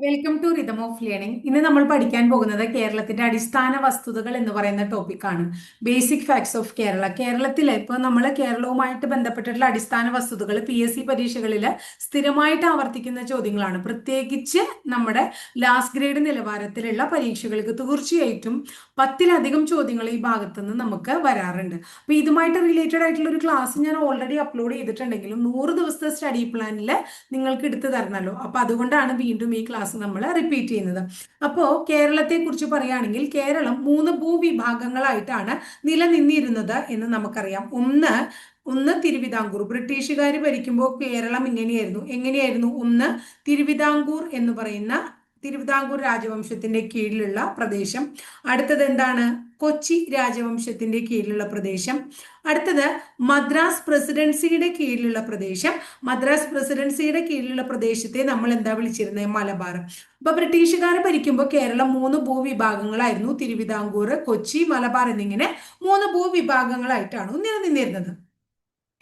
Welcome to rhythm of learning ഇന്ന് നമ്മൾ പഠിക്കാൻ പോകുന്നത് കേരളത്തിന്റെ അടിസ്ഥാന വസ്തുതകൾ എന്ന് പറയുന്ന ടോപ്പിക്കാണ് ബേസിക് ഫാക്ട്സ് ഓഫ് കേരള കേരളത്തിലെ ഇപ്പോൾ നമ്മൾ കേരളവുമായിട്ട് ബന്ധപ്പെട്ടിട്ടുള്ള അടിസ്ഥാന വസ്തുതകൾ പി എസ് സി പരീക്ഷകളിൽ സ്ഥിരമായിട്ട് ആവർത്തിക്കുന്ന ചോദ്യങ്ങളാണ്. പ്രത്യേകിച്ച് നമ്മുടെ ലാസ്റ്റ് ഗ്രേഡ് നിലവാരത്തിലുള്ള പരീക്ഷകൾക്ക് തീർച്ചയായിട്ടും പത്തിലധികം ചോദ്യങ്ങൾ ഈ ഭാഗത്തുനിന്ന് നമുക്ക് വരാറുണ്ട്. അപ്പൊ ഇതുമായിട്ട് റിലേറ്റഡ് ആയിട്ടുള്ള ഒരു ക്ലാസ് ഞാൻ ഓൾറെഡി അപ്ലോഡ് ചെയ്തിട്ടുണ്ടെങ്കിലും നൂറ് ദിവസത്തെ സ്റ്റഡി പ്ലാനിൽ നിങ്ങൾക്ക് എടുത്തു തരണമല്ലോ അപ്പൊ അതുകൊണ്ടാണ് വീണ്ടും ഈ ക്ലാസ് നമ്മൾ റിപ്പീറ്റ് ചെയ്യുന്നത്. അപ്പോൾ കേരളത്തെ കുറിച്ച് പറയുകയാണെങ്കിൽ കേരളം മൂന്ന് ഭൂവിഭാഗങ്ങളായിട്ടാണ് നിലനിന്നിരുന്നത് എന്ന് നമുക്കറിയാം. ഒന്ന് ഒന്ന് തിരുവിതാംകൂർ. ബ്രിട്ടീഷുകാർ ഭരിക്കുമ്പോൾ കേരളം ഇങ്ങനെയായിരുന്നു. എങ്ങനെയായിരുന്നു? ഒന്ന് തിരുവിതാംകൂർ എന്ന് പറയുന്ന തിരുവിതാംകൂർ രാജവംശത്തിന്റെ കീഴിലുള്ള പ്രദേശം. അടുത്തത് എന്താണ്? കൊച്ചി രാജവംശത്തിന്റെ കീഴിലുള്ള പ്രദേശം. അടുത്തത് മദ്രാസ് പ്രസിഡൻസിയുടെ കീഴിലുള്ള പ്രദേശം. മദ്രാസ് പ്രസിഡൻസിയുടെ കീഴിലുള്ള പ്രദേശത്തെ നമ്മൾ എന്താ വിളിച്ചിരുന്നത് മലബാർ. അപ്പൊ ബ്രിട്ടീഷുകാർ ഭരിക്കുമ്പോൾ കേരളം മൂന്ന് ഭൂവിഭാഗങ്ങളായിരുന്നു. തിരുവിതാംകൂർ കൊച്ചി മലബാർ എന്നിങ്ങനെ മൂന്ന് ഭൂവിഭാഗങ്ങളായിട്ടാണ് നിലനിന്നിരുന്നത്.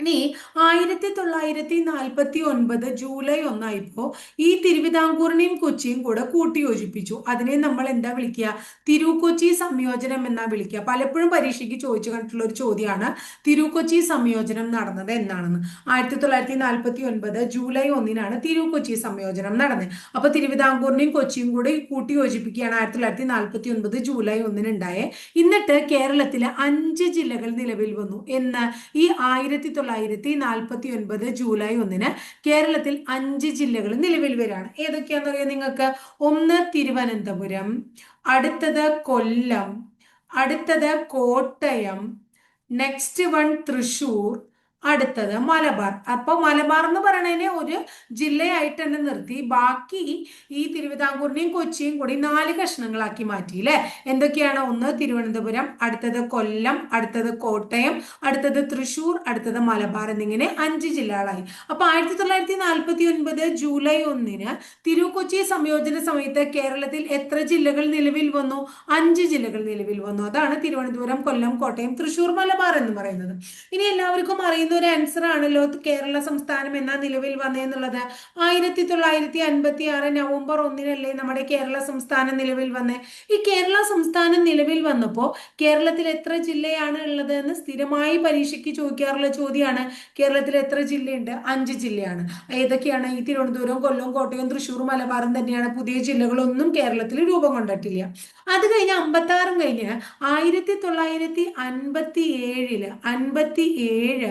ഇനി ആയിരത്തി തൊള്ളായിരത്തി നാൽപ്പത്തി ഒൻപത് ജൂലൈ ഒന്നായപ്പോ ഈ തിരുവിതാംകൂറിനെയും കൊച്ചിയും കൂടെ കൂട്ടിയോജിപ്പിച്ചു. അതിനെ നമ്മൾ എന്താ വിളിക്കുക തിരുക്കൊച്ചി സംയോജനം എന്നാ വിളിക്കുക പലപ്പോഴും പരീക്ഷയ്ക്ക് ചോദിച്ചു കണ്ടിട്ടുള്ള ഒരു ചോദ്യമാണ് തിരുക്കൊച്ചി സംയോജനം നടന്നത് എന്നാണെന്ന്. ആയിരത്തി തൊള്ളായിരത്തി നാൽപ്പത്തി ഒൻപത് ജൂലൈ ഒന്നിനാണ് തിരുക്കൊച്ചി സംയോജനം നടന്നത്. അപ്പൊ തിരുവിതാംകൂറിനെയും കൊച്ചിയും കൂടെ കൂട്ടിയോജിപ്പിക്കുകയാണ് ആയിരത്തി തൊള്ളായിരത്തി നാൽപ്പത്തി ഒൻപത് ജൂലൈ ഒന്നിനുണ്ടായേ. എന്നിട്ട് കേരളത്തിലെ അഞ്ച് ജില്ലകൾ നിലവിൽ വന്നു എന്ന് ഈ ആയിരത്തി തൊള്ളായിരത്തി നാൽപ്പത്തി ഒൻപത് ജൂലൈ ഒന്നിന് കേരളത്തിൽ അഞ്ച് ജില്ലകൾ നിലവിൽ വരികയാണ് ഏതൊക്കെയാണെന്നറിയാം നിങ്ങൾക്ക്? ഒന്ന് തിരുവനന്തപുരം അടുത്തത് കൊല്ലം അടുത്തത് കോട്ടയം നെക്സ്റ്റ് വൺ തൃശൂർ അടുത്തത് മലബാർ. അപ്പൊ മലബാർ എന്ന് പറയണതിനെ ഒരു ജില്ലയായിട്ട് തന്നെ നിർത്തി. ബാക്കി ഈ തിരുവിതാംകൂറിനെയും കൊച്ചിയും കൂടി നാല് കഷ്ണങ്ങളാക്കി മാറ്റി അല്ലെ എന്തൊക്കെയാണ്? ഒന്ന് തിരുവനന്തപുരം അടുത്തത് കൊല്ലം അടുത്തത് കോട്ടയം അടുത്തത് തൃശൂർ അടുത്തത് മലബാർ എന്നിങ്ങനെ അഞ്ച് ജില്ലകളായി. അപ്പൊ ആയിരത്തി തൊള്ളായിരത്തി നാൽപ്പത്തി ഒൻപത് ജൂലൈ ഒന്നിന് തിരുക്കൊച്ചി സംയോജന സമയത്ത് കേരളത്തിൽ എത്ര ജില്ലകൾ നിലവിൽ വന്നു? അഞ്ച് ജില്ലകൾ നിലവിൽ വന്നു. അതാണ് തിരുവനന്തപുരം കൊല്ലം കോട്ടയം തൃശൂർ മലബാർ എന്ന് പറയുന്നത്. ഇനി എല്ലാവർക്കും അറിയുന്ന പറയുന്ന ഒരു ആൻസർ ആണല്ലോ കേരള സംസ്ഥാനം എന്ന നിലവിൽ വന്നതെന്നുള്ളത് ആയിരത്തി തൊള്ളായിരത്തി അൻപത്തി ആറ് നവംബർ ഒന്നിനല്ലേ നമ്മുടെ കേരള സംസ്ഥാനം നിലവിൽ വന്നത് ഈ കേരള സംസ്ഥാനം നിലവിൽ വന്നപ്പോൾ കേരളത്തിൽ എത്ര ജില്ലയാണ് ഉള്ളത് എന്ന് സ്ഥിരമായി പരീക്ഷയ്ക്ക് ചോദിക്കാറുള്ള ചോദ്യമാണ് കേരളത്തിൽ എത്ര ജില്ലയുണ്ട്? അഞ്ച് ജില്ലയാണ്. ഏതൊക്കെയാണ്? ഈ തിരുവനന്തപുരം കൊല്ലം കോട്ടയം തൃശ്ശൂർ മലബാറും തന്നെയാണ് പുതിയ ജില്ലകളൊന്നും കേരളത്തിൽ രൂപം കൊണ്ടിട്ടില്ല. അത് കഴിഞ്ഞ് അമ്പത്തി ആറും കഴിഞ്ഞ് ആയിരത്തി തൊള്ളായിരത്തി അൻപത്തി ഏഴിൽ അൻപത്തി ഏഴ്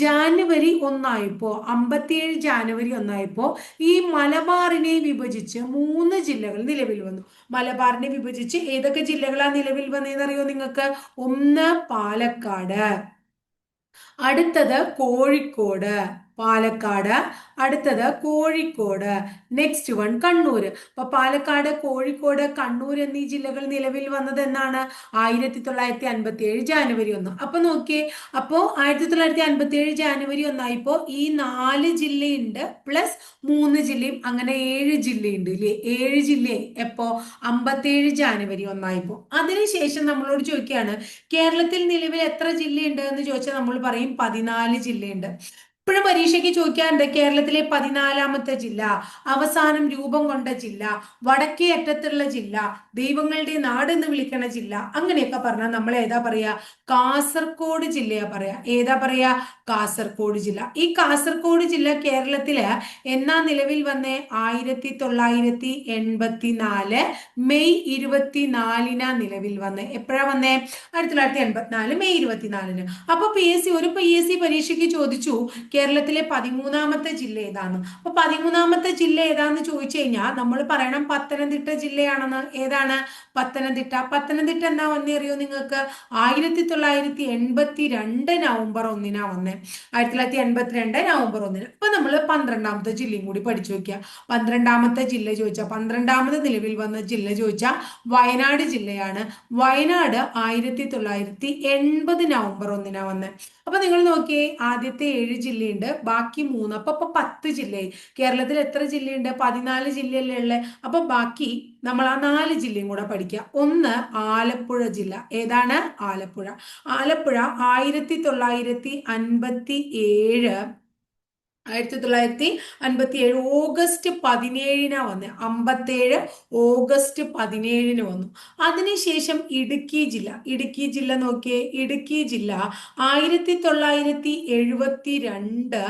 ജാനുവരി ഒന്നായപ്പോ അമ്പത്തിയേഴ് ജാനുവരി ഒന്നായപ്പോ ഈ മലബാറിനെ വിഭജിച്ച് മൂന്ന് ജില്ലകൾ നിലവിൽ വന്നു. മലബാറിനെ വിഭജിച്ച് ഏതൊക്കെ ജില്ലകളാണ് നിലവിൽ വന്നതെന്നറിയോ നിങ്ങൾക്ക്? ഒന്ന് പാലക്കാട് അടുത്തത് കോഴിക്കോട്. പാലക്കാട്. അടുത്തത് കോഴിക്കോട്. നെക്സ്റ്റ് വൺ കണ്ണൂർ അപ്പൊ പാലക്കാട് കോഴിക്കോട് കണ്ണൂർ എന്നീ ജില്ലകൾ നിലവിൽ വന്നത് എന്നാണ് ആയിരത്തി തൊള്ളായിരത്തി അൻപത്തി ഏഴ് ജാനുവരി ഒന്ന്. അപ്പൊ നോക്കിയേ അപ്പോ ആയിരത്തി തൊള്ളായിരത്തി അൻപത്തി ഏഴ് ജാനുവരി ഒന്നായിപ്പോ ഈ നാല് ജില്ലയുണ്ട് പ്ലസ് മൂന്ന് ജില്ലയും അങ്ങനെ ഏഴ് ജില്ലയുണ്ട് ഇല്ലേ? ഏഴ് ജില്ലയെ എപ്പോ? അമ്പത്തേഴ് ജാനുവരി ഒന്നായിപ്പോ. അതിനുശേഷം നമ്മളോട് ചോദിക്കുകയാണ് കേരളത്തിൽ നിലവിൽ എത്ര ജില്ലയുണ്ട് എന്ന് ചോദിച്ചാൽ നമ്മൾ പറയും പതിനാല് ജില്ലയുണ്ട്. ഇപ്പോഴും പരീക്ഷയ്ക്ക് ചോദിക്കാറുണ്ട് കേരളത്തിലെ പതിനാലാമത്തെ ജില്ല അവസാനം രൂപം കൊണ്ട ജില്ല വടക്കേ അറ്റത്തുള്ള ജില്ല ദൈവങ്ങളുടെ നാട് എന്ന് വിളിക്കണ ജില്ല അങ്ങനെയൊക്കെ പറഞ്ഞാൽ നമ്മൾ ഏതാ പറയാ? കാസർഗോഡ് ജില്ലയാ പറയാ. ഏതാ പറയാ? കാസർഗോഡ് ജില്ല. ഈ കാസർഗോഡ് ജില്ല കേരളത്തിൽ എന്നാ നിലവിൽ വന്നേ? ആയിരത്തി തൊള്ളായിരത്തി എൺപത്തി നാല് മെയ് ഇരുപത്തിനാലിനാ നിലവിൽ വന്നേ. എപ്പോഴാ വന്നേ? ആയിരത്തി തൊള്ളായിരത്തി എൺപത്തിനാല് മെയ് ഇരുപത്തിനാലിന്. അപ്പൊ പി എസ് സി ഒരു പി എസ് സി പരീക്ഷയ്ക്ക് ചോദിച്ചു കേരളത്തിലെ പതിമൂന്നാമത്തെ ജില്ല ഏതാണ് അപ്പൊ പതിമൂന്നാമത്തെ ജില്ല ഏതാന്ന് ചോദിച്ചു കഴിഞ്ഞാൽ നമ്മൾ പറയണം പത്തനംതിട്ട ജില്ലയാണെന്ന്. ഏതാണ്? പത്തനംതിട്ട. പത്തനംതിട്ട എന്നാ വന്നേ അറിയോ നിങ്ങൾക്ക്? ആയിരത്തി തൊള്ളായിരത്തി എൺപത്തി രണ്ട് നവംബർ ഒന്നിനാ വന്നേ. ആയിരത്തി തൊള്ളായിരത്തി എൺപത്തിരണ്ട് നവംബർ ഒന്നിന്. അപ്പൊ നമ്മൾ പന്ത്രണ്ടാമത്തെ ജില്ലയും കൂടി പഠിച്ചു വെക്കുക പന്ത്രണ്ടാമത്തെ ജില്ല ചോദിച്ചാൽ പന്ത്രണ്ടാമത് നിലവിൽ വന്ന ജില്ല ചോദിച്ചാൽ വയനാട് ജില്ലയാണ്. വയനാട് ആയിരത്തി തൊള്ളായിരത്തി എൺപത് നവംബർ ഒന്നിനാ വന്നേ. അപ്പൊ നിങ്ങൾ നോക്കിയേ ആദ്യത്തെ ഏഴ് ജില്ലയുണ്ട്. ബാക്കി മൂന്ന്. അപ്പൊ അപ്പൊ പത്ത് ജില്ലയായി കേരളത്തിൽ എത്ര ജില്ലയുണ്ട്? പതിനാല് ജില്ലയല്ലേ ഉള്ളത് അപ്പൊ ബാക്കി നമ്മൾ ആ നാല് ജില്ലയും കൂടെ പഠിക്കുക. ഒന്ന് ആലപ്പുഴ ജില്ല. ഏതാണ്? ആലപ്പുഴ. ആലപ്പുഴ ആയിരത്തി തൊള്ളായിരത്തി അൻപത്തി ഏഴ് ആയിരത്തി തൊള്ളായിരത്തി അൻപത്തി ഏഴ് ഓഗസ്റ്റ് പതിനേഴിനാ വന്ന്. അമ്പത്തേഴ് ഓഗസ്റ്റ് പതിനേഴിന് വന്നു. അതിനുശേഷം ഇടുക്കി ജില്ല. ഇടുക്കി ജില്ല നോക്കിയേ. ഇടുക്കി ജില്ല ആയിരത്തി തൊള്ളായിരത്തി എഴുപത്തി രണ്ട്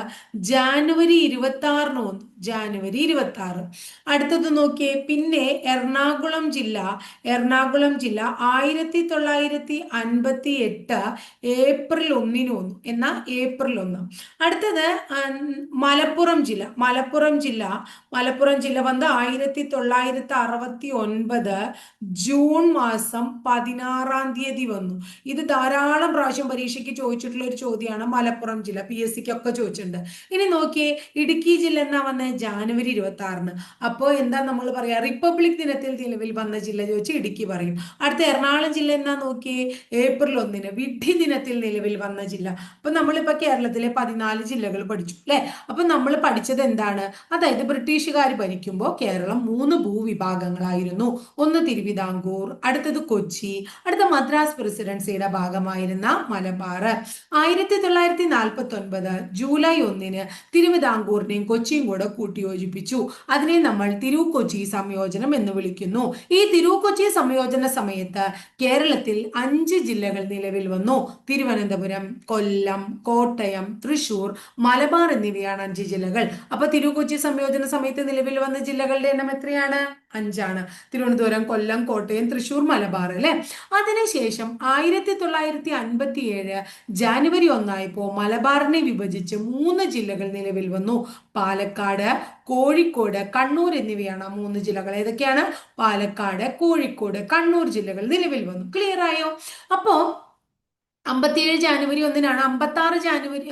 ജാനുവരി ഇരുപത്തി ആറിന് വന്നു. ജാനുവരി ഇരുപത്തി ആറ് അടുത്തത് നോക്കിയേ. പിന്നെ എറണാകുളം ജില്ല എറണാകുളം ജില്ല ആയിരത്തി തൊള്ളായിരത്തി അൻപത്തി എട്ട് ഏപ്രിൽ ഒന്നിന് വന്നു. എന്നാ ഏപ്രിൽ ഒന്ന്. അടുത്തത് മലപ്പുറം ജില്ല. മലപ്പുറം ജില്ല മലപ്പുറം ജില്ല വന്ന് ആയിരത്തി തൊള്ളായിരത്തി അറുപത്തി ഒൻപത് ജൂൺ മാസം പതിനാറാം തീയതി വന്നു. ഇത് ധാരാളം പ്രാവശ്യം പരീക്ഷയ്ക്ക് ചോദിച്ചിട്ടുള്ള ഒരു ചോദ്യമാണ് മലപ്പുറം ജില്ല. പി എസ് സിക്ക് ഒക്കെ ചോദിച്ചിട്ടുണ്ട്. ഇനി നോക്കിയേ. ഇടുക്കി ജില്ല എന്നാ വന്നത് ജാനുവരി ഇരുപത്തി ആറിന് അപ്പോൾ എന്താ നമ്മൾ പറയാ റിപ്പബ്ലിക് ദിനത്തിൽ നിലവിൽ വന്ന ജില്ല ചോദിച്ചാൽ ഇടുക്കി പറയും. അടുത്ത എറണാകുളം ജില്ല എന്നാ നോക്കിയേ? ഏപ്രിൽ ഒന്നിന് വിഡ്ഢി ദിനത്തിൽ നിലവിൽ വന്ന ജില്ല. അപ്പൊ നമ്മളിപ്പോ കേരളത്തിലെ പതിനാല് ജില്ലകൾ പഠിച്ചു അല്ലെ? അപ്പൊ നമ്മൾ പഠിച്ചത് എന്താണ്? അതായത് ബ്രിട്ടീഷുകാർ ഭരിക്കുമ്പോൾ കേരളം മൂന്ന് ഭൂവിഭാഗങ്ങളായിരുന്നു. ഒന്ന് തിരുവിതാംകൂർ അടുത്തത് കൊച്ചി അടുത്ത മദ്രാസ് പ്രസിഡൻസിയുടെ ഭാഗമായിരുന്ന മലബാർ. ആയിരത്തി തൊള്ളായിരത്തി നാൽപ്പത്തി ഒൻപത് ജൂലൈ ഒന്നിന് തിരുവിതാംകൂറിനെയും കൊച്ചിയും കൂടെ കൂട്ടിയോജിപ്പിച്ചു. അതിനെ നമ്മൾ തിരു കൊച്ചി സംയോജനം എന്ന് വിളിക്കുന്നു. ഈ തിരു കൊച്ചി സംയോജന സമയത്ത് കേരളത്തിൽ അഞ്ച് ജില്ലകൾ നിലവിൽ വന്നു. തിരുവനന്തപുരം കൊല്ലം കോട്ടയം തൃശൂർ മലബാർ എന്നിവയാണ് അഞ്ച് ജില്ലകൾ. അപ്പൊ തിരുക്കൊച്ചി സംയോജന സമയത്ത് നിലവിൽ വന്ന ജില്ലകളുടെ എണ്ണം എത്രയാണ്? അഞ്ചാണ്. തിരുവനന്തപുരം കൊല്ലം കോട്ടയം തൃശൂർ മലബാർ അല്ലെ? അതിനുശേഷം ആയിരത്തി തൊള്ളായിരത്തി അൻപത്തി ഏഴ് ജാനുവരി ഒന്നായപ്പോ മലബാറിനെ വിഭജിച്ച് മൂന്ന് ജില്ലകൾ നിലവിൽ വന്നു. പാലക്കാട് കോഴിക്കോട് കണ്ണൂർ എന്നിവയാണ് ആ മൂന്ന് ജില്ലകൾ. ഏതൊക്കെയാണ്? പാലക്കാട് കോഴിക്കോട് കണ്ണൂർ ജില്ലകൾ നിലവിൽ വന്നു. ക്ലിയർ ആയോ? അപ്പോ അമ്പത്തിയേഴ് ജാനുവരി ഒന്നിനാണ്. അമ്പത്തി ആറ് ജാനുവരി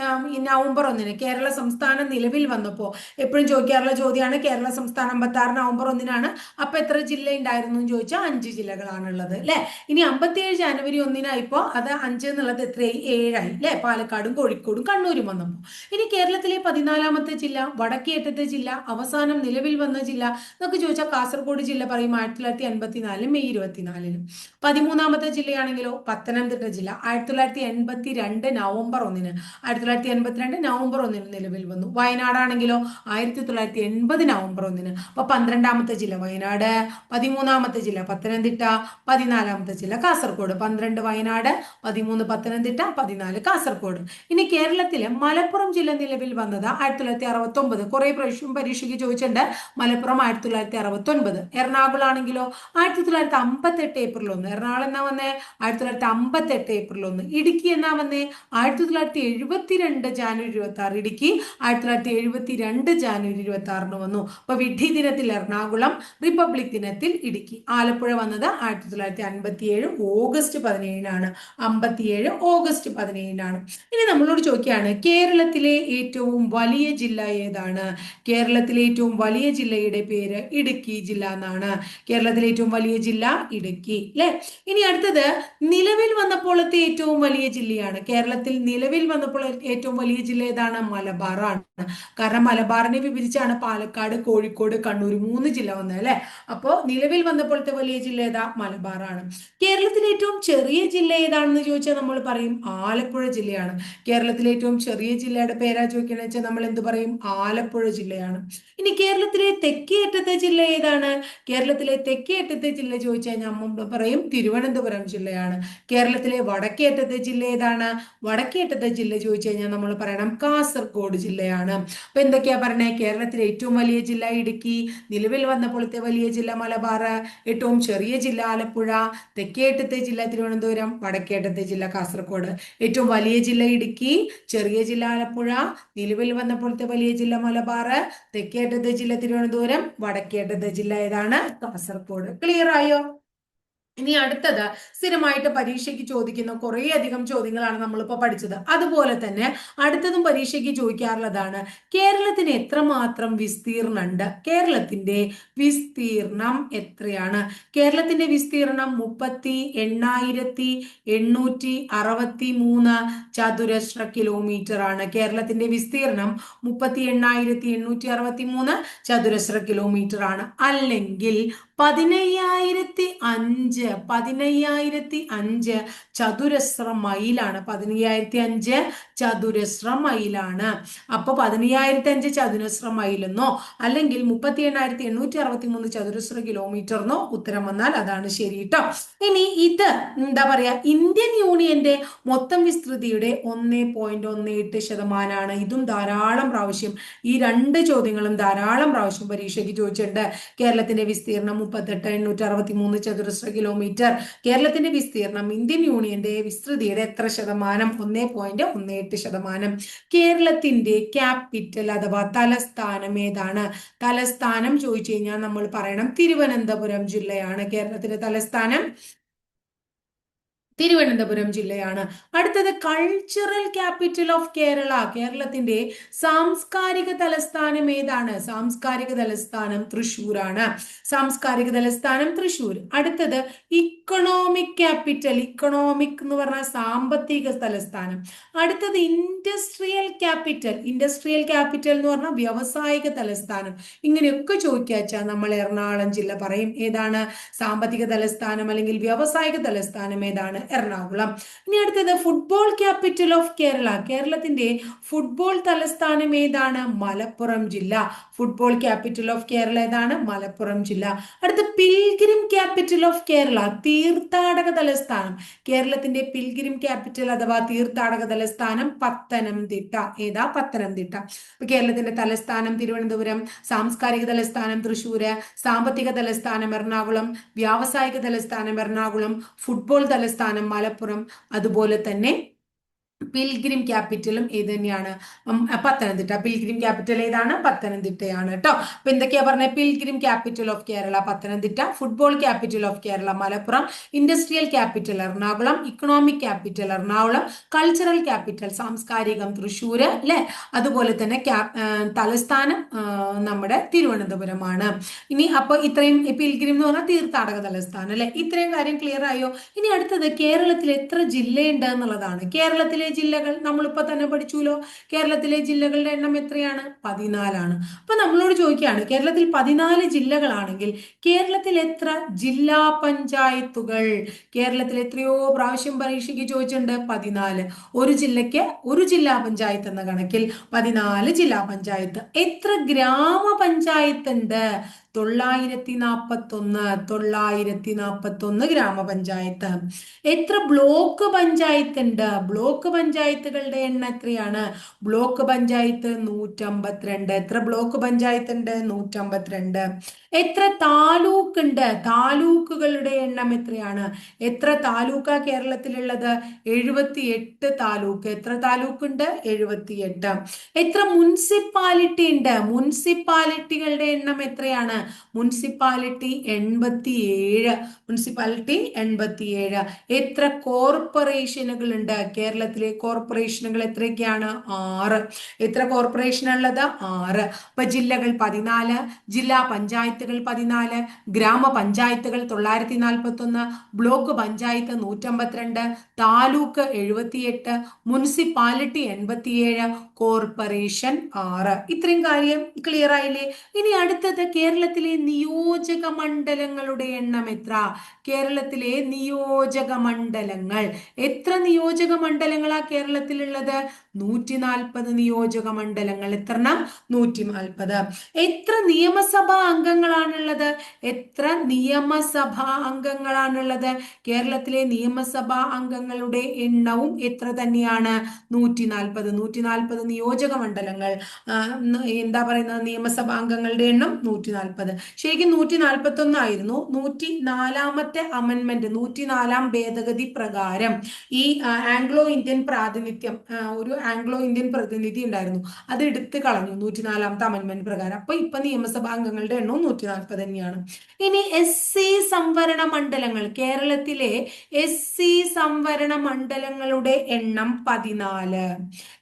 നവംബർ ഒന്നിന് കേരള സംസ്ഥാനം നിലവിൽ വന്നപ്പോൾ എപ്പോഴും ചോദിക്കാറുള്ള ചോദ്യമാണ് കേരള സംസ്ഥാനം അമ്പത്തി ആറ് നവംബർ ഒന്നിനാണ്. അപ്പൊ എത്ര ജില്ല ഉണ്ടായിരുന്നു എന്ന് ചോദിച്ചാൽ അഞ്ച് ജില്ലകളാണുള്ളത് അല്ലെ? ഇനി അമ്പത്തിയേഴ് ജാനുവരി ഒന്നിനായിപ്പോ അത് അഞ്ച് എന്നുള്ളത് എത്രയായി? ഏഴായി അല്ലെ? പാലക്കാടും കോഴിക്കോടും കണ്ണൂരും വന്നപ്പോൾ ഇനി കേരളത്തിലെ പതിനാലാമത്തെ ജില്ല വടക്കേറ്റത്തെ ജില്ല അവസാനം നിലവിൽ വന്ന ജില്ല എന്നൊക്കെ ചോദിച്ചാൽ കാസർഗോഡ് ജില്ല പറയും ആയിരത്തി തൊള്ളായിരത്തി അൻപത്തി നാലിലും മെയ് ഇരുപത്തിനാലിലും. പതിമൂന്നാമത്തെ ജില്ലയാണെങ്കിലോ? പത്തനംതിട്ട ജില്ല. ആയിരത്തി തൊള്ളായിരത്തി എൺപത്തി രണ്ട് നവംബർ ഒന്നിന്. ആയിരത്തി തൊള്ളായിരത്തി എൺപത്തിരണ്ട് നവംബർ ഒന്നിന് നിലവിൽ വന്നു. വയനാടാണെങ്കിലോ? ആയിരത്തി തൊള്ളായിരത്തി എൺപത് നവംബർ ഒന്നിന്. അപ്പൊ പന്ത്രണ്ടാമത്തെ ജില്ല വയനാട് പതിമൂന്നാമത്തെ ജില്ല പത്തനംതിട്ട പതിനാലാമത്തെ ജില്ല കാസർഗോഡ്. പന്ത്രണ്ട് വയനാട് പതിമൂന്ന് പത്തനംതിട്ട പതിനാല് കാസർഗോഡ്. ഇനി കേരളത്തിലെ മലപ്പുറം ജില്ല നിലവിൽ വന്നത് ആയിരത്തി തൊള്ളായിരത്തി അറുപത്തി ഒമ്പത് കുറെ പ്രാവശ്യം പരീക്ഷയ്ക്ക് ചോദിച്ചിട്ടുണ്ട്. മലപ്പുറം ആയിരത്തി തൊള്ളായിരത്തി അറുപത്തി ഒൻപത് എറണാകുളം ആണെങ്കിലോ ആയിരത്തി തൊള്ളായിരത്തി അമ്പത്തെട്ട് ഏപ്രിൽ ഒന്ന്. എറണാകുളം എന്നാ വന്നേ? ആയിരത്തി തൊള്ളായിരത്തി അമ്പത്തെട്ട് ഏപ്രിൽ ഒന്ന്. ഇടുക്കി എന്നാ വന്നേ? ആയിരത്തി തൊള്ളായിരത്തി എഴുപത്തി രണ്ട് ജാനുവരി ഇരുപത്തി ആറ് ഇടുക്കി ആയിരത്തി തൊള്ളായിരത്തി എഴുപത്തി രണ്ട് ജാനുവരി ഇരുപത്തി ആറിന് വന്നു. അപ്പൊ വിഡ്ഢി ദിനത്തിൽ എറണാകുളം റിപ്പബ്ലിക് ദിനത്തിൽ ഇടുക്കി. ആലപ്പുഴ വന്നത് ആയിരത്തി തൊള്ളായിരത്തി അൻപത്തി ഏഴ് ഓഗസ്റ്റ് പതിനേഴിനാണ്. അമ്പത്തിയേഴ് ഓഗസ്റ്റ് പതിനേഴിനാണ്. ഇനി നമ്മളോട് ചോദിക്കുകയാണ് കേരളത്തിലെ ഏറ്റവും വലിയ ജില്ല ഏതാണ്? കേരളത്തിലെ ഏറ്റവും വലിയ ജില്ലയുടെ പേര് ഇടുക്കി ജില്ല എന്നാണ്. കേരളത്തിലെ ഏറ്റവും വലിയ ജില്ല ഇടുക്കി അല്ലെ ഇനി അടുത്തത് നിലവിൽ വന്നപ്പോഴത്തെ ഏറ്റവും വലിയ ജില്ലയാണ്. കേരളത്തിൽ നിലവിൽ വന്നപ്പോൾ ഏറ്റവും വലിയ ജില്ല ഏതാണ്? മലബാറാണ്. കാരണം മലബാറിനെ വിഭജിച്ചാണ് പാലക്കാട് കോഴിക്കോട് കണ്ണൂർ മൂന്ന് ജില്ല വന്നത് അല്ലെ? അപ്പോ നിലവിൽ വന്നപ്പോഴത്തെ വലിയ ജില്ല ഏതാ? മലബാറാണ്. കേരളത്തിലെ ഏറ്റവും ചെറിയ ജില്ല ഏതാണെന്ന് ചോദിച്ചാൽ നമ്മൾ പറയും ആലപ്പുഴ ജില്ലയാണ്. കേരളത്തിലെ ഏറ്റവും ചെറിയ ജില്ലയുടെ പേരാ ചോദിക്കണമെന്ന് വെച്ചാൽ നമ്മൾ എന്ത് പറയും? ആലപ്പുഴ ജില്ലയാണ്. ഇനി കേരളത്തിലെ തെക്കേ അറ്റത്തെ ജില്ല ഏതാണ്? കേരളത്തിലെ തെക്കേ അറ്റത്തെ ജില്ല ചോദിച്ചാൽ നമ്മൾ പറയും തിരുവനന്തപുരം ജില്ലയാണ്. കേരളത്തിലെ വടക്കേ അറ്റത്തെ ജില്ല ഏതാണ്? വടക്കേറ്റത്തെ ജില്ല ചോദിച്ചു കഴിഞ്ഞാൽ നമ്മൾ പറയണം കാസർഗോഡ് ജില്ലയാണ്. അപ്പൊ എന്തൊക്കെയാ പറഞ്ഞേ? കേരളത്തിലെ ഏറ്റവും വലിയ ജില്ല ഇടുക്കി നിലവിൽ വന്നപ്പോഴത്തെ വലിയ ജില്ല മലബാർ ഏറ്റവും ചെറിയ ജില്ല ആലപ്പുഴ തെക്കേട്ടത്തെ ജില്ല തിരുവനന്തപുരം വടക്കേട്ടത്തെ ജില്ല കാസർഗോഡ്. ഏറ്റവും വലിയ ജില്ല ഇടുക്കി ചെറിയ ജില്ല ആലപ്പുഴ നിലവിൽ വന്നപ്പോഴത്തെ വലിയ ജില്ല മലബാർ തെക്കേട്ടത്തെ ജില്ല തിരുവനന്തപുരം വടക്കേട്ടത്തെ ജില്ല ഏതാണ്? കാസർഗോഡ്. ക്ലിയർ ആയോ? ഇനി അടുത്തത് സ്ഥിരമായിട്ട് പരീക്ഷയ്ക്ക് ചോദിക്കുന്ന കുറേ അധികം ചോദ്യങ്ങളാണ് നമ്മളിപ്പോൾ പഠിച്ചത്. അതുപോലെ തന്നെ അടുത്തതും പരീക്ഷയ്ക്ക് ചോദിക്കാറുള്ളതാണ് കേരളത്തിന് എത്രമാത്രം വിസ്തീർണമുണ്ട് കേരളത്തിന്റെ വിസ്തീർണം എത്രയാണ്? കേരളത്തിന്റെ വിസ്തീർണം മുപ്പത്തി എണ്ണായിരത്തി എണ്ണൂറ്റി അറുപത്തി മൂന്ന് ചതുരശ്ര കിലോമീറ്റർ ആണ് കേരളത്തിന്റെ വിസ്തീർണം മുപ്പത്തി എണ്ണായിരത്തി എണ്ണൂറ്റി അറുപത്തി മൂന്ന് ചതുരശ്ര കിലോമീറ്റർ ആണ് അല്ലെങ്കിൽ പതിനയ്യായിരത്തി അഞ്ച് പതിനയ്യായിരത്തി അഞ്ച് ചതുരശ്ര മൈലാണ്. പതിനയ്യായിരത്തി അഞ്ച് ചതുരശ്ര മൈലാണ്. അപ്പൊ പതിനയ്യായിരത്തി അഞ്ച് ചതുരശ്ര മൈലെന്നോ അല്ലെങ്കിൽ മുപ്പത്തി എണ്ണായിരത്തി എണ്ണൂറ്റി അറുപത്തി മൂന്ന് ചതുരശ്ര കിലോമീറ്ററിനോ ഉത്തരം വന്നാൽ അതാണ് ശരി കേട്ടോ ഇനി ഇത് എന്താ പറയാ? ഇന്ത്യൻ യൂണിയന്റെ മൊത്തം വിസ്തൃതിയുടെ ഒന്ന് പോയിന്റ് ഒന്ന് എട്ട് ശതമാനമാണ് ഇതും ധാരാളം പ്രാവശ്യം ഈ രണ്ട് ചോദ്യങ്ങളും ധാരാളം പ്രാവശ്യം പരീക്ഷയ്ക്ക് ചോദിച്ചിട്ടുണ്ട്. കേരളത്തിന്റെ വിസ്തീർണം മുപ്പത്തെട്ട് എണ്ണൂറ്റി അറുപത്തി മൂന്ന് ചതുരശ്ര കിലോമീറ്റർ കേരളത്തിന്റെ വിസ്തീർണം ഇന്ത്യൻ യൂണിയന്റെ വിസ്തൃതിയുടെ എത്ര ശതമാനം? ഒന്നേ പോയിന്റ് ഒന്ന് എട്ട് ശതമാനം. കേരളത്തിന്റെ ക്യാപിറ്റൽ അഥവാ തലസ്ഥാനം ഏതാണ്? തലസ്ഥാനം ചോദിച്ചു കഴിഞ്ഞാൽ നമ്മൾ പറയണം തിരുവനന്തപുരം ജില്ലയാണ് കേരളത്തിന്റെ തലസ്ഥാനം. തിരുവനന്തപുരം ജില്ലയാണ്. അടുത്തത് കൾച്ചറൽ ക്യാപിറ്റൽ ഓഫ് കേരള കേരളത്തിന്റെ സാംസ്കാരിക തലസ്ഥാനം ഏതാണ്? സാംസ്കാരിക തലസ്ഥാനം തൃശ്ശൂരാണ്. സാംസ്കാരിക തലസ്ഥാനം തൃശ്ശൂർ. അടുത്തത് ഇക്കണോമിക് ക്യാപിറ്റൽ ഇക്കണോമിക് എന്ന് പറഞ്ഞാൽ സാമ്പത്തിക തലസ്ഥാനം. അടുത്തത് ഇൻഡസ്ട്രിയൽ ക്യാപിറ്റൽ ഇൻഡസ്ട്രിയൽ ക്യാപിറ്റൽ എന്ന് പറഞ്ഞാൽ വ്യാവസായിക തലസ്ഥാനം. ഇങ്ങനെയൊക്കെ ചോദിക്കാച്ചാൽ നമ്മൾ എറണാകുളം ജില്ല പറയും. ഏതാണ്? സാമ്പത്തിക തലസ്ഥാനം അല്ലെങ്കിൽ വ്യാവസായിക തലസ്ഥാനം ഏതാണ്? എറണാകുളം. ഇനി അടുത്തത് ഫുട്ബോൾ ക്യാപിറ്റൽ ഓഫ് കേരള. കേരളത്തിന്റെ ഫുട്ബോൾ തലസ്ഥാനം ഏതാണ്? മലപ്പുറം ജില്ല. ഫുട്ബോൾ ക്യാപിറ്റൽ ഓഫ് കേരള ഏതാണ്? മലപ്പുറം ജില്ല. അടുത്ത പിൽഗ്രിം ക്യാപിറ്റൽ ഓഫ് കേരള. തീർത്ഥാടക തലസ്ഥാനം. കേരളത്തിന്റെ പിൽഗ്രിം ക്യാപിറ്റൽ അഥവാ തീർത്ഥാടക തലസ്ഥാനം പത്തനംതിട്ട. ഏതാ? പത്തനംതിട്ട. കേരളത്തിന്റെ തലസ്ഥാനം തിരുവനന്തപുരം സാംസ്കാരിക തലസ്ഥാനം തൃശ്ശൂര് സാമ്പത്തിക തലസ്ഥാനം എറണാകുളം വ്യാവസായിക തലസ്ഥാനം എറണാകുളം ഫുട്ബോൾ തലസ്ഥാനം മലപ്പുറം അതുപോലെ തന്നെ പിൽഗ്രിം ക്യാപിറ്റലും ഏത് തന്നെയാണ്. പത്തനംതിട്ട. പിൽഗ്രിം ക്യാപിറ്റൽ ഏതാണ്? പത്തനംതിട്ടയാണ് കേട്ടോ അപ്പൊ എന്തൊക്കെയാ പറഞ്ഞത് pilgrim capital of Kerala Pathanamthitta. Football capital of Kerala Malappuram. Industrial capital Ernakulam. Economic capital Ernakulam. Cultural capital സാംസ്കാരികം Thrissur അല്ലെ? അതുപോലെ തന്നെ തലസ്ഥാനം നമ്മുടെ തിരുവനന്തപുരമാണ്. ഇനി അപ്പൊ ഇത്രയും പിൽഗ്രിം എന്ന് പറഞ്ഞാൽ തീർത്ഥാടക തലസ്ഥാനം അല്ലെ? ഇത്രയും കാര്യം ക്ലിയർ ആയോ? ഇനി അടുത്തത് കേരളത്തിൽ എത്ര ജില്ലയുണ്ട് എന്നുള്ളതാണ്. കേരളത്തിലെ കേരളത്തിലെ ജില്ലകൾ നമ്മളിപ്പോ തന്നെ പഠിച്ചുല്ലോ കേരളത്തിലെ ജില്ലകളുടെ എണ്ണം എത്രയാണ്? പതിനാലാണ്. അപ്പൊ നമ്മളോട് ചോദിക്കുകയാണ് കേരളത്തിൽ പതിനാല് ജില്ലകളാണെങ്കിൽ കേരളത്തിൽ എത്ര ജില്ലാ പഞ്ചായത്തുകൾ? കേരളത്തിൽ എത്രയോ പ്രാവശ്യം പരീക്ഷയ്ക്ക് ചോദിച്ചിട്ടുണ്ട് പതിനാല്. ഒരു ജില്ലയ്ക്ക് ഒരു ജില്ലാ പഞ്ചായത്ത് എന്ന കണക്കിൽ പതിനാല് ജില്ലാ പഞ്ചായത്ത്. എത്ര ഗ്രാമപഞ്ചായത്ത് ഉണ്ട് തൊള്ളായിരത്തി നാൽപ്പത്തൊന്ന് തൊള്ളായിരത്തി നാൽപ്പത്തൊന്ന് ഗ്രാമപഞ്ചായത്ത്. എത്ര ബ്ലോക്ക് പഞ്ചായത്ത് ഉണ്ട് ബ്ലോക്ക് പഞ്ചായത്തുകളുടെ എണ്ണം എത്രയാണ്? ബ്ലോക്ക് പഞ്ചായത്ത് നൂറ്റമ്പത്തിരണ്ട്. എത്ര ബ്ലോക്ക് പഞ്ചായത്ത് ഉണ്ട് നൂറ്റമ്പത്തിരണ്ട്. എത്ര താലൂക്ക് ഉണ്ട് താലൂക്കുകളുടെ എണ്ണം എത്രയാണ്? എത്ര താലൂക്ക കേരളത്തിലുള്ളത്? എഴുപത്തി എട്ട് താലൂക്ക്. എത്ര താലൂക്ക് ഉണ്ട് എഴുപത്തി എട്ട് എത്ര മുനിസിപ്പാലിറ്റി ഉണ്ട്? മുനിസിപ്പാലിറ്റികളുടെ എണ്ണം എത്രയാണ്? മുനിസിപ്പാലിറ്റി എൺപത്തി ഏഴ് മുനിസിപ്പാലിറ്റി എൺപത്തി ഏഴ് എത്ര കോർപ്പറേഷനുകൾ ഉണ്ട് കേരളത്തിലെ കോർപ്പറേഷനുകൾ എത്രയൊക്കെയാണ്? ആറ്. എത്ര കോർപ്പറേഷൻ ഉള്ളത് ആറ്. ഇപ്പൊ ജില്ലകൾ പതിനാല്. ജില്ലാ പഞ്ചായത്തുകൾ പതിനാല് ഗ്രാമപഞ്ചായത്തുകൾ തൊള്ളായിരത്തി നാൽപ്പത്തി ഒന്ന് ബ്ലോക്ക് പഞ്ചായത്ത് നൂറ്റമ്പത്തിരണ്ട് താലൂക്ക് എഴുപത്തിയെട്ട് മുനിസിപ്പാലിറ്റി എൺപത്തിയേഴ് കോർപ്പറേഷൻ ആറ്. ഇത്രയും കാര്യം ക്ലിയർ ആയില്ലേ? ഇനി അടുത്തത് കേരളത്തിലെ നിയോജക മണ്ഡലങ്ങളുടെ എണ്ണം എത്ര? കേരളത്തിലെ നിയോജക മണ്ഡലങ്ങൾ. എത്ര നിയോജക മണ്ഡലങ്ങളാ കേരളത്തിലുള്ളത്? നൂറ്റി നാൽപ്പത് നിയോജക മണ്ഡലങ്ങൾ എത്രണ്ണം? നൂറ്റി നാൽപ്പത് എത്ര നിയമസഭാ അംഗങ്ങളാണുള്ളത് എത്ര നിയമസഭാ അംഗങ്ങളാണുള്ളത്? കേരളത്തിലെ നിയമസഭാ അംഗങ്ങളുടെ എണ്ണവും എത്ര തന്നെയാണ്? നൂറ്റി നാൽപ്പത് നൂറ്റി നാൽപ്പത് നിയോജക മണ്ഡലങ്ങൾ എന്താ പറയുന്നത്? നിയമസഭാ അംഗങ്ങളുടെ എണ്ണം നൂറ്റി നാൽപ്പത് ശരിക്കും നൂറ്റി നാൽപ്പത്തി ഒന്നായിരുന്നു നൂറ്റി നാലാമത്തെ അമെന്മെന്റ് നൂറ്റി നാലാം ഭേദഗതി പ്രകാരം ഈ ആംഗ്ലോ ഇന്ത്യൻ പ്രാതിനിധ്യം ഒരു ആംഗ്ലോ ഇന്ത്യൻ പ്രതിനിധി ഉണ്ടായിരുന്നു. അത് എടുത്തു കളഞ്ഞു നൂറ്റി നാലാമത്തെ പ്രകാരം. അപ്പൊ ഇപ്പൊ നിയമസഭാ അംഗങ്ങളുടെ എണ്ണവും നൂറ്റി നാൽപ്പത് തന്നെയാണ്. ഇനി എസ് സി സംവരണ മണ്ഡലങ്ങൾ. കേരളത്തിലെ എസ് സി സംവരണ മണ്ഡലങ്ങളുടെ എണ്ണം പതിനാല്.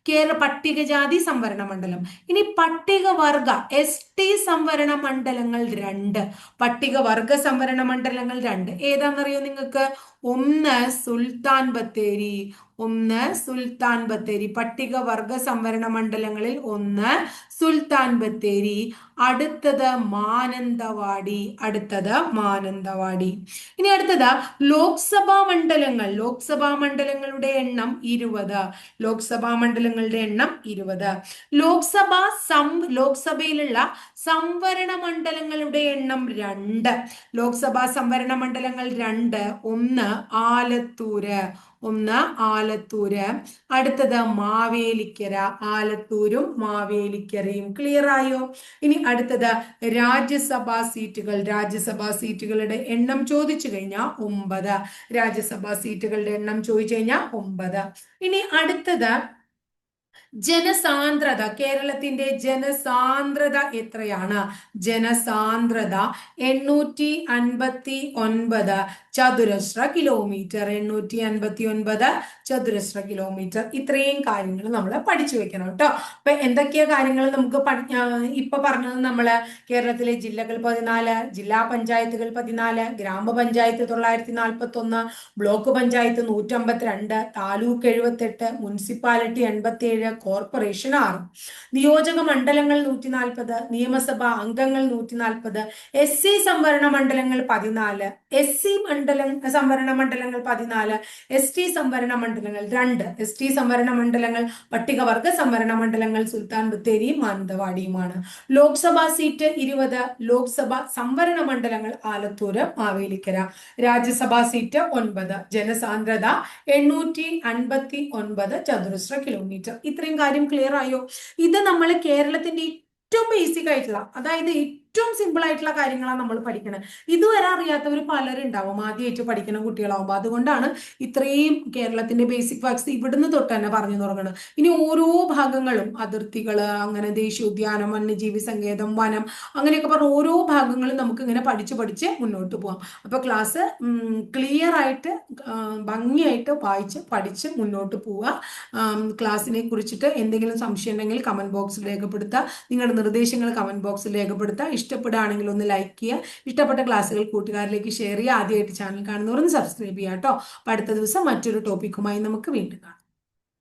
കേരള പട്ടികജാതി സംവരണ മണ്ഡലം. ഇനി പട്ടികവർഗ എസ് ടി സംവരണ മണ്ഡലങ്ങൾ രണ്ട്. പട്ടികവർഗ സംവരണ മണ്ഡലങ്ങൾ രണ്ട്. ഏതാണെന്നറിയോ നിങ്ങൾക്ക്? ഒന്ന് സുൽത്താൻ ബത്തേരി ഒന്ന് സുൽത്താൻ ബത്തേരി. പട്ടികവർഗ സംവരണ മണ്ഡലങ്ങളിൽ ഒന്ന് സുൽത്താൻ ബത്തേരി. അടുത്തത് മാനന്തവാടി. അടുത്തത് മാനന്തവാടി. ഇനി അടുത്തത് ലോക്സഭാ മണ്ഡലങ്ങൾ. ലോക്സഭാ മണ്ഡലങ്ങളുടെ എണ്ണം ഇരുപത്. ലോക്സഭാ മണ്ഡലങ്ങളുടെ എണ്ണം ഇരുപത്. ലോക്സഭാ സം ലോക്സഭയിലുള്ള സംവരണ മണ്ഡലങ്ങളുടെ എണ്ണം രണ്ട്. ലോക്സഭാ സംവരണ മണ്ഡലങ്ങൾ രണ്ട്. ഒന്ന് ആലത്തൂര്. ഒന്ന് ആലത്തൂര് അടുത്തത് മാവേലിക്കര ആലത്തൂരും മാവേലിക്കരയും. ക്ലിയർ ആയോ? ഇനി അടുത്തത് രാജ്യസഭാ സീറ്റുകൾ. രാജ്യസഭാ സീറ്റുകളുടെ എണ്ണം ചോദിച്ചു കഴിഞ്ഞാൽ ഒമ്പത്. രാജ്യസഭാ സീറ്റുകളുടെ എണ്ണം ചോദിച്ചു കഴിഞ്ഞാൽ ഒമ്പത്. ഇനി അടുത്തത് ജനസാന്ദ്രത കേരളത്തിന്റെ ജനസാന്ദ്രത എത്രയാണ്? ജനസാന്ദ്രത എണ്ണൂറ്റി അൻപത്തി ഒൻപത് ചതുരശ്ര കിലോമീറ്റർ. എണ്ണൂറ്റി അൻപത്തി ഒൻപത് ചതുരശ്ര കിലോമീറ്റർ. ഇത്രയും കാര്യങ്ങൾ നമ്മൾ പഠിച്ചു വെക്കണം കേട്ടോ. അപ്പൊ എന്തൊക്കെയാ കാര്യങ്ങൾ നമുക്ക് ഇപ്പൊ പറഞ്ഞത് നമ്മൾ കേരളത്തിലെ ജില്ലകൾ പതിനാല് ജില്ലാ പഞ്ചായത്തുകൾ പതിനാല് ഗ്രാമപഞ്ചായത്ത് തൊള്ളായിരത്തി നാൽപ്പത്തി ഒന്ന് ബ്ലോക്ക് പഞ്ചായത്ത് നൂറ്റമ്പത്തിരണ്ട് താലൂക്ക് എഴുപത്തെട്ട് മുനിസിപ്പാലിറ്റി എൺപത്തി ഏഴ് കോർപ്പറേഷൻ ആറ് നിയോജക മണ്ഡലങ്ങൾ നൂറ്റി നാൽപ്പത് നിയമസഭാ അംഗങ്ങൾ നൂറ്റി നാൽപ്പത് എസ് സി സംവരണ മണ്ഡലങ്ങൾ പതിനാല് എസ് സി മണ്ഡലം സംവരണ മണ്ഡലങ്ങൾ പതിനാല് എസ് ടി സംവരണ മണ്ഡലങ്ങൾ രണ്ട് എസ് ടി സംവരണ മണ്ഡലങ്ങൾ പട്ടികവർഗ സംവരണ മണ്ഡലങ്ങൾ സുൽത്താൻ ബത്തേരിയും മാനന്തവാടിയുമാണ്. ലോക്സഭാ സീറ്റ് ഇരുപത് ലോക്സഭ സംവരണ മണ്ഡലങ്ങൾ ആലത്തൂര് മാവേലിക്കര. രാജ്യസഭാ സീറ്റ് ഒൻപത് ജനസാന്ദ്രത എണ്ണൂറ്റി അൻപത്തി ഒൻപത് ചതുരശ്ര കിലോമീറ്റർ ഇത്രയും കാര്യം ക്ലിയർ ആയോ? ഇത് നമ്മൾ കേരളത്തിന്റെ ഏറ്റവും ബേസിക് ആയിട്ടുള്ള അതായത് ഏറ്റവും സിമ്പിൾ ആയിട്ടുള്ള കാര്യങ്ങളാണ് നമ്മൾ പഠിക്കുന്നത് ഇതുവരെ അറിയാത്തവർ പലരുണ്ടാവും ആദ്യമായിട്ട് പഠിക്കുന്ന കുട്ടികളാവുമ്പോൾ അതുകൊണ്ടാണ് ഇത്രയും കേരളത്തിന്റെ ബേസിക് ഫാക്ട്സ് ഇവിടുന്ന് തൊട്ട് തന്നെ പറഞ്ഞു തുടങ്ങുന്നത് ഇനി ഓരോ ഭാഗങ്ങളും അതിർത്തികൾ അങ്ങനെ ദേശീയോദ്യാനം വന്യജീവി സങ്കേതം വനം അങ്ങനെയൊക്കെ പറഞ്ഞ ഓരോ ഭാഗങ്ങളും നമുക്ക് ഇങ്ങനെ പഠിച്ച് പഠിച്ച് മുന്നോട്ട് പോകാം അപ്പൊ ക്ലാസ് ക്ലിയർ ആയിട്ട് ഭംഗിയായിട്ട് വായിച്ച് പഠിച്ച് മുന്നോട്ട് പോവുക. ക്ലാസ്സിനെ കുറിച്ചിട്ട് എന്തെങ്കിലും സംശയം ഉണ്ടെങ്കിൽ കമന്റ് ബോക്സിൽ രേഖപ്പെടുത്തുക. നിങ്ങളുടെ നിർദ്ദേശങ്ങൾ കമന്റ് ബോക്സിൽ രേഖപ്പെടുത്തുക. ഇഷ്ടപ്പെടുകയാണെങ്കിൽ ഒന്ന് ലൈക്ക് ചെയ്യുക. ഇഷ്ടപ്പെട്ട ക്ലാസ്സുകൾ കൂട്ടുകാരിലേക്ക് ഷെയർ ചെയ്യുക. ആദ്യമായിട്ട് ചാനൽ കാണുന്നവർ ഒന്ന് സബ്സ്ക്രൈബ് ചെയ്യുക കേട്ടോ. അപ്പോൾ അടുത്ത ദിവസം മറ്റൊരു ടോപ്പിക്കുമായി നമുക്ക് വീണ്ടും കാണാം.